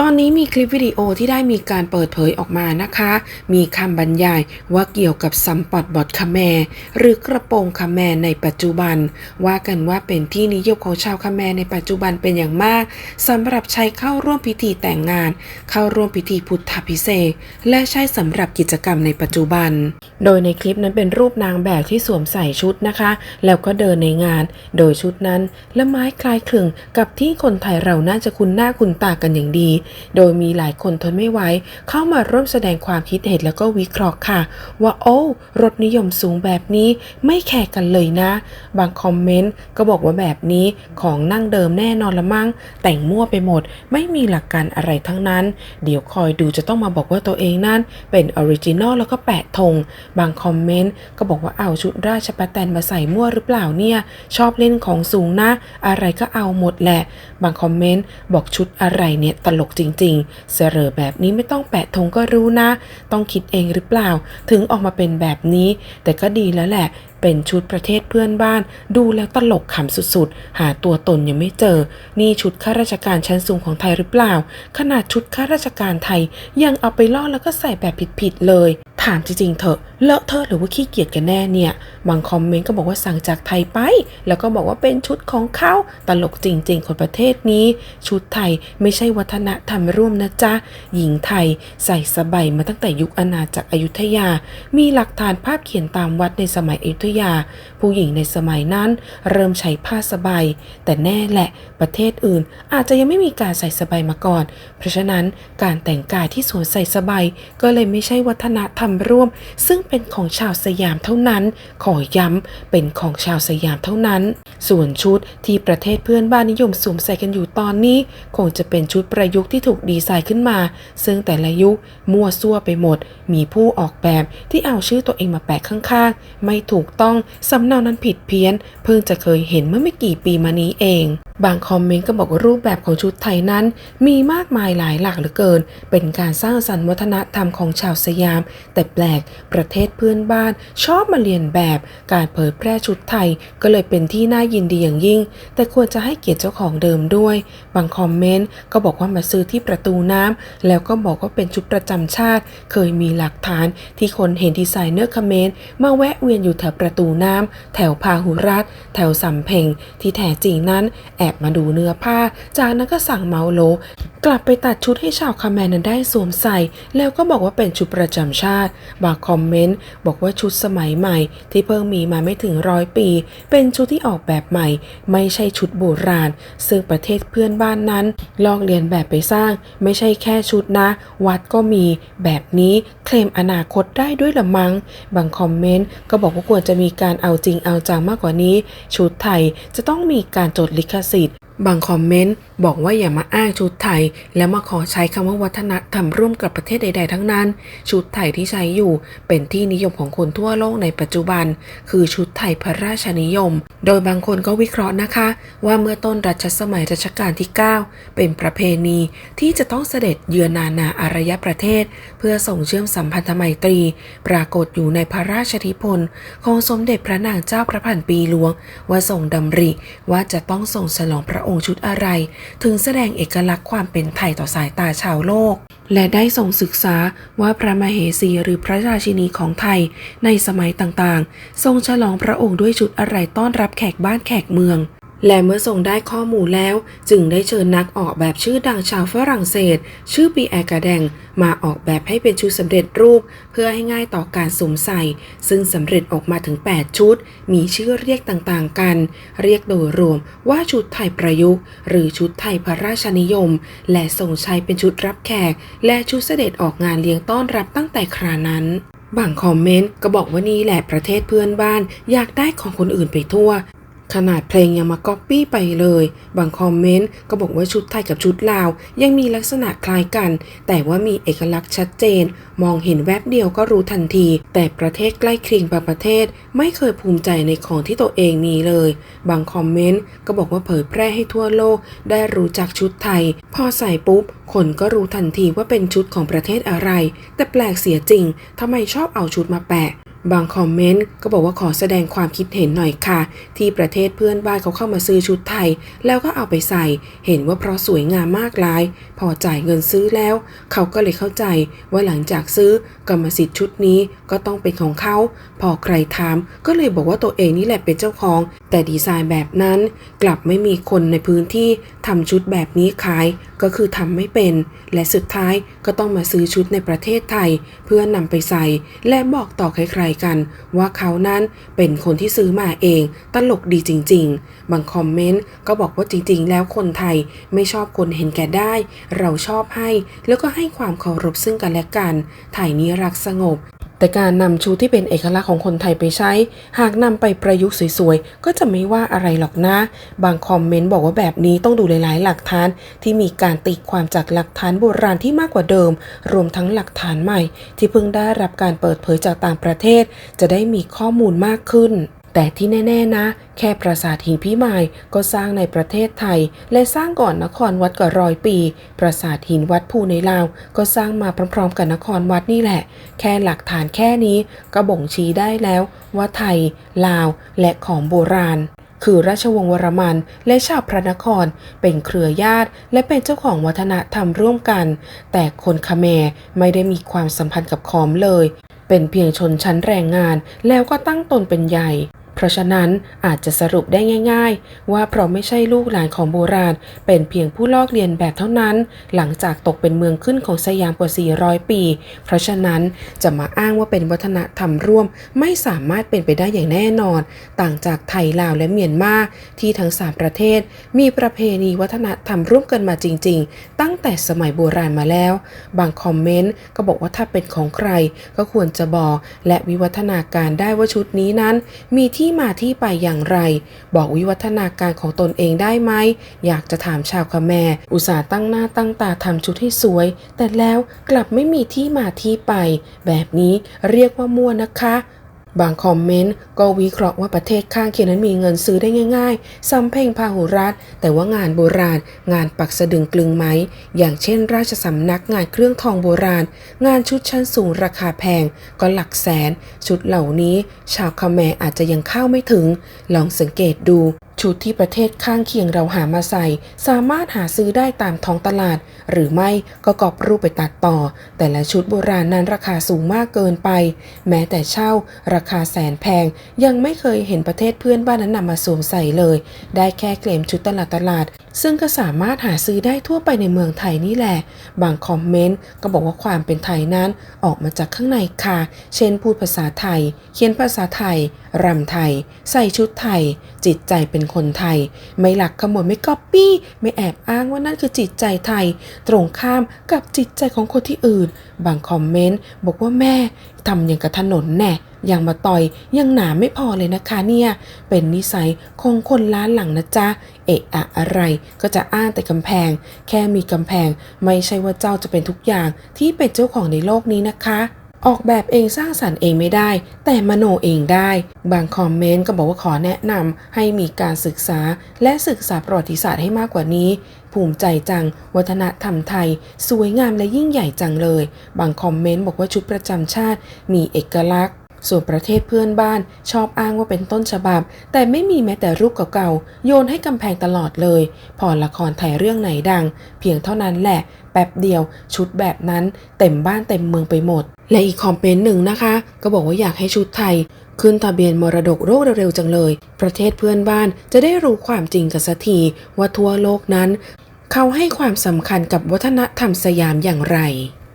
ตอนนี้มีคลิปวิดีโอที่ได้มีการเปิดเผยออกมานะคะ มีคำบรรยายว่าเกี่ยวกับซัมปอดบอดคาแมร์หรือกระโปรงคาแมร์ในปัจจุบัน ว่ากันว่าเป็นที่นิยมของชาวคาแมร์ในปัจจุบันเป็นอย่างมากสำหรับใช้เข้าร่วมพิธีแต่งงาน เข้าร่วมพิธีพุทธพิเศษและใช้สำหรับกิจกรรมในปัจจุบัน โดยในคลิปนั้นเป็นรูปนางแบบที่สวมใส่ชุดนะคะ แล้วก็เดินในงาน โดยชุดนั้นละไม้คล้ายคลึงกับที่คนไทยเราน่าจะคุ้นหน้าคุ้นตากันอย่างดีโดยมีหลายคนทนไม่ไหวเข้ามาร่วมแสดงความคิดเห็นแล้วก็วิเคราะห์ค่ะ ว่าโอ้รสนิยมสูงแบบนี้ไม่แข่กันเลยนะ บางคอมเมนต์ก็บอกว่าแบบนี้ของนั่งเดิมแน่นอนละมั่งแต่งมั่วไปหมด ไม่มีหลักการอะไรทั้งนั้น เดี๋ยวคอยดูจะต้องมาบอกว่าตัวเองนั่น เป็นออริจินอลแล้วก็แปะธงบางคอมเมนต์ก็บอกว่าเอาชุดราชประแตนมาใส่มั่วหรือเปล่าเนี่ย ชอบเล่นของสูงนะ อะไรก็เอาหมดแหละ บางคอมเมนต์บอกชุดอะไรเนี่ยตลกจริงๆ เสรอแบบนี้ไม่ต้องแปะธงก็รู้นะ ต้องคิดเองหรือเปล่า ถึงออกมาเป็นแบบนี้ แต่ก็ดีแล้วแหละ เป็นชุดประเทศเพื่อนบ้าน ดูแล้วตลกขำสุดๆ หาตัวตนยังไม่เจอ นี่ชุดข้าราชการชั้นสูงของไทยหรือเปล่า ขนาดชุดข้าราชการไทยยังเอาไปล่อแล้วก็ใส่แบบผิดๆเลย ถามจริงๆเถอะ เลอะเทอะหรือว่าขี้เกียจกันแน่เนี่ย บางคอมเมนต์ก็บอกว่าสั่งจากไทยไป แล้วก็บอกว่าเป็นชุดของเขาตลกจริง ๆ คนประเทศนี้ ชุดไทยไม่ใช่วัฒนธรรมร่วมนะจ๊ะ หญิงไทยใส่สบายมาตั้งแต่ยุคอาณาจักรอยุธยา มีหลักฐานภาพเขียนตามวัดในสมัยอยุธยาผู้หญิงในสมัยนั้น เริ่มใช้ผ้าสบาย แต่แน่แหละประเทศอื่นอาจจะยังไม่มีการใส่สบายมาก่อน เพราะฉะนั้นการแต่งกายที่สวมใส่สบายก็เลยไม่ใช่วัฒนธรรมร่วม ซึ่งเป็นของชาวสยามเท่านั้น ขอย้ำเป็นของชาวสยามเท่านั้น ส่วนชุดที่ประเทศเพื่อนบ้านนิยมสวมใส่กันอยู่ตอนนี้ คงจะเป็นชุดประยุกต์ที่ถูกดีไซน์ขึ้นมา ซึ่งแต่ละยุคมั่วซั่วไปหมด มีผู้ออกแบบที่เอาชื่อตัวเองมาแปะข้างๆ ไม่ถูกต้องสำเนานั้นผิดเพี้ยน เพิ่งจะเคยเห็นเมื่อไม่กี่ปีมานี้เอง บางคอมเมนต์ก็บอกว่ารูปแบบของชุดไทยนั้น มีมากมายหลายหลากเหลือเกิน เป็นการสร้างสรรค์วัฒนธรรมของชาวสยาม แต่แปลกประเทศเพื่อนบ้าน ชอบมาเรียนแบบ การเผยแพร่ชุดไทยก็เลยเป็นที่น่ายินดีอย่างยิ่ง แต่ควรจะให้เกียรติเจ้าของเดิมด้วย บางคอมเมนต์ก็บอกว่ามาซื้อที่ประตูน้ำแล้วก็บอกว่าเป็นชุดประจำชาติ เคยมีหลักฐานที่คนเห็นดีไซเนอร์คอมเมนต์มาแวะเวียนอยู่แถวประตูน้ำแถวพาหุรัตแถวสำเพ็งที่แท้จริงนั้นแอบมาดูเนื้อผ้า จากนั้นก็สั่งเมาโล กลับไปตัดชุดให้ชาวคาแมนนั้นได้สวมใส่ แล้วก็บอกว่าเป็นชุดประจำชาติ บางคอมเมนต์ บอกว่าชุดสมัยใหม่ ที่เพิ่งมีมาไม่ถึงร้อยปี เป็นชุดที่ออกแบบใหม่ ไม่ใช่ชุดโบราณ ซึ่งประเทศเพื่อนบ้านนั้น ลอกเลียนแบบไปสร้าง ไม่ใช่แค่ชุดนะ วัดก็มีแบบนี้เคลมอนาคตได้ด้วยละมัง้งบางคอมเมนต์ก็บอกว่าควรจะมีการเอาจริงเอาจังมากกว่านี้ ชุดไทยจะต้องมีการจดลิขสิทธิ์ บางคอมเมนต์บอกว่าอย่ามาอ้างชุดไทย แล้วมาขอใช้คำว่าวัฒนธรรมร่วมกับประเทศใด ๆ ทั้งนั้น ชุดไทยที่ใช้อยู่เป็นที่นิยมของคนทั่วโลกในปัจจุบัน คือชุดไทยพระราชนิยม โดยบางคนก็วิเคราะห์นะคะ ว่าเมื่อต้นรัชสมัยรัชกาลที่ 9 เป็นประเพณีที่จะต้องเสด็จเยือนนานาอารยประเทศ เพื่อส่งเชื่อมสัมพันธไมตรี ปรากฏอยู่ในพระราชนิพนของสมเด็จพระนางเจ้าพระพันปีหลวง ว่าทรงดำริว่าจะต้องส่งฉลองพระองค์ชุดอะไร ถึงแสดงเอกลักษณ์ความเป็นไทยต่อสายตาชาวโลก และได้ส่งศึกษาว่าพระมเหสีหรือพระราชินีของไทยในสมัยต่างๆ ทรงฉลองพระองค์ด้วยชุดอะไรต้อนรับแขกบ้านแขกเมือง และเมื่อทรงได้ข้อมูลแล้ว จึงได้เชิญนักออกแบบชื่อดังชาวฝรั่งเศส ชื่อปีแอร์กาแดงมาออกแบบให้เป็นชุดสำเร็จรูป เพื่อให้ง่ายต่อการสวมใส่ ซึ่งสำเร็จออกมาถึง 8 ชุด มีชื่อเรียกต่างๆกัน เรียกโดยรวมว่าชุดไทยประยุกต์ หรือชุดไทยพระราชนิยม และทรงใช้เป็นชุดรับแขก และชุดเสด็จออกงานเลี้ยงต้อนรับตั้งแต่ครานั้นบางคอมเมนต์ก็บอกว่านี่แหละประเทศเพื่อนบ้าน อยากได้ของคนอื่นไปทั่ว ขนาดเพลงยังมาก๊อปปี้ไปเลย บางคอมเมนต์ก็บอกว่าชุดไทยกับชุดลาว ยังมีลักษณะคล้ายกัน แต่ว่ามีเอกลักษณ์ชัดเจน มองเห็นแวบเดียวก็รู้ทันที แต่ประเทศใกล้เคียงบางประเทศ ไม่เคยภูมิใจในของที่ตัวเองมีเลย บางคอมเมนต์ก็บอกว่าเผยแพร่ให้ทั่วโลก ได้รู้จักชุดไทย พอใส่ปุ๊บคนก็รู้ทันทีว่าเป็นชุดของประเทศอะไร แต่แปลกเสียจริงทำไมชอบเอาชุดมาแปะ บางคอมเมนต์ก็บอกว่าขอแสดงความคิดเห็นหน่อยค่ะ ที่ประเทศเพื่อนบ้านเขาเข้ามาซื้อชุดไทย แล้วก็เอาไปใส่ เห็นว่าเพราะสวยงามมากหลาย พอจ่ายเงินซื้อแล้ว เขาก็เลยเข้าใจว่าหลังจากซื้อกรรมสิทธิ์ชุดนี้ก็ต้องเป็นของเขา พอใครถามก็เลยบอกว่าตัวเองนี่แหละเป็นเจ้าของ แต่ดีไซน์แบบนั้น กลับไม่มีคนในพื้นที่ทำชุดแบบนี้ขายก็คือทำไม่เป็น และสุดท้ายก็ต้องมาซื้อชุดในประเทศไทย เพื่อนำไปใส่ และบอกต่อใครกันว่าเขานั้นเป็นคนที่ซื้อมาเอง ตลกดีจริง ๆ บางคอมเมนต์ก็บอกว่าจริง ๆ แล้วคนไทยไม่ชอบคนเห็นแก่ได้ เราชอบให้ แล้วก็ให้ความเคารพซึ่งกันและกัน ไทยนี้รักสงบ แต่การนำชุดที่เป็นเอกลักษณ์ของคนไทยไปใช้ หากนำไปประยุกต์สวยๆ ก็จะไม่ว่าอะไรหรอกนะ บางคอมเมนต์บอกว่าแบบนี้ต้องดูหลายๆ หลักฐาน ที่มีการตีความจากหลักฐานโบราณที่มากกว่าเดิม รวมทั้งหลักฐานใหม่ ที่เพิ่งได้รับการเปิดเผยจากต่างประเทศ จะได้มีข้อมูลมากขึ้น แต่ที่แน่ ๆ นะ แค่ปราสาทหินพิมายก็สร้างในประเทศไทย และสร้างก่อนนครวัดกว่าร้อยปี ปราสาทหินวัดภูในลาว ก็สร้างมาพร้อมๆกับนครวัดนี่แหละ แค่หลักฐานแค่นี้ก็บ่งชี้ได้แล้วว่าไทย ลาว และของโบราณคือราชวงศ์วรมันและชาวพระนครเป็นเครือญาติ และเป็นเจ้าของวัฒนธรรมร่วมกัน แต่คนคแมรไม่ได้มีความสัมพันธ์กับขอมเลย เป็นเพียงชนชั้นแรงงานแล้วก็ตั้งตนเป็นใหญ่ ราะฉะนั้นอาจจะสรุปได้ง่าย ๆ ว่าเพราะไม่ใช่ลูกหลานของโบราณ เป็นเพียงผู้ลอกเรียนแบบเท่านั้น หลังจากตกเป็นเมืองขึ้นของสยามกว่า 400 ปี เพราะฉะนั้นจะมาอ้างว่าเป็นวัฒนธรรมร่วม ไม่สามารถเป็นไปได้อย่างแน่นอน ต่างจากไทยลาวและเมียนมาที่ทั้งสามประเทศ มีประเพณีวัฒนธรรมร่วมกันมาจริง ๆ ตั้งแต่สมัยโบราณมาแล้ว บางคอมเมนต์ก็บอกว่าถ้าเป็นของใคร ก็ควรจะบอกและวิวัฒนาการได้ว่าชุดนี้นั้น มีที่มาที่ไปอย่างไร บอกวิวัฒนาการของตนเองได้ไหม อยากจะถามชาวคแมรอุตส่าห์ตั้งหน้าตั้งตาทำชุดให้สวย แต่แล้วกลับไม่มีที่มาที่ไป แบบนี้เรียกว่ามั่วนะคะ บางคอมเมนต์ก็วิเคราะห์ว่าประเทศข้างเคียงนั้นมีเงินซื้อได้ง่ายๆซ้ำเพ่งพาหุรัตแต่ว่างานโบราณ งานปักสะดึงกลึงไหม อย่างเช่น ราชสำนักงานเครื่องทองโบราณ งานชุดชั้นสูงราคาแพง ก็หลักแสน ชุดเหล่านี้ ชาวคาแมอาจจะยังเข้าไม่ถึง ลองสังเกตดูชุดที่ประเทศข้างเคียงเราหามาใส่ สามารถหาซื้อได้ตามท้องตลาด หรือไม่ก็กอบรูปไปตัดต่อ แต่ละชุดโบราณนั้นราคาสูงมากเกินไป แม้แต่เช่า ราคาแสนแพง ยังไม่เคยเห็นประเทศเพื่อนบ้านนั้นนำมาสวมใส่เลย ได้แค่เกลมชุดตลาดตลาดซึ่งก็สามารถหาซื้อได้ทั่วไปในเมืองไทยนี่แหละ บางคอมเมนต์ก็บอกว่าความเป็นไทยนั้นออกมาจากข้างในค่ะ เช่นพูดภาษาไทย เขียนภาษาไทย รำไทย ใส่ชุดไทย จิตใจเป็นคนไทย ไม่หลักขโมยไม่ก๊อปปี้ ไม่แอบอ้างว่านั่นคือจิตใจไทย ตรงข้ามกับจิตใจของคนที่อื่น บางคอมเมนต์บอกว่าแม่ทำอย่างกับถนนแน่ ยังมาต่อยยังหนาไม่พอเลยนะคะเนี่ย เป็นนิสัยของคนล้านหลังนะจ๊ะ เอะอะอะไรก็จะอ้างแต่กำแพง แค่มีกำแพง ไม่ใช่ว่าเจ้าจะเป็นทุกอย่างที่เป็นเจ้าของในโลกนี้นะคะออกแบบเองสร้างสรรค์เองไม่ได้ แต่มโนเองได้ บางคอมเมนต์ก็บอกว่าขอแนะนำให้มีการศึกษาและศึกษาประวัติศาสตร์ให้มากกว่านี้ ภูมิใจจัง วัฒนธรรมไทย สวยงามและยิ่งใหญ่จังเลย บางคอมเมนต์บอกว่าชุดประจำชาติ มีเอกลักษณ์ ส่วนประเทศเพื่อนบ้านชอบอ้างว่าเป็นต้นฉบับ แต่ไม่มีแม้แต่รูปเก่าๆ โยนให้กำแพงตลอดเลย พอละครไทยเรื่องไหนดัง เพียงเท่านั้นแหละ แป๊บเดียวชุดแบบนั้นเต็มบ้านเต็มเมืองไปหมด และอีกคอมเมนต์หนึ่งนะคะ ก็บอกว่าอยากให้ชุดไทย ขึ้นทะเบียนมรดกโลกเร็วๆจังเลย ประเทศเพื่อนบ้านจะได้รู้ความจริงกันสักทีว่าทั่วโลกนั้น เขาให้ความสำคัญกับวัฒนธรรมสยามอย่างไร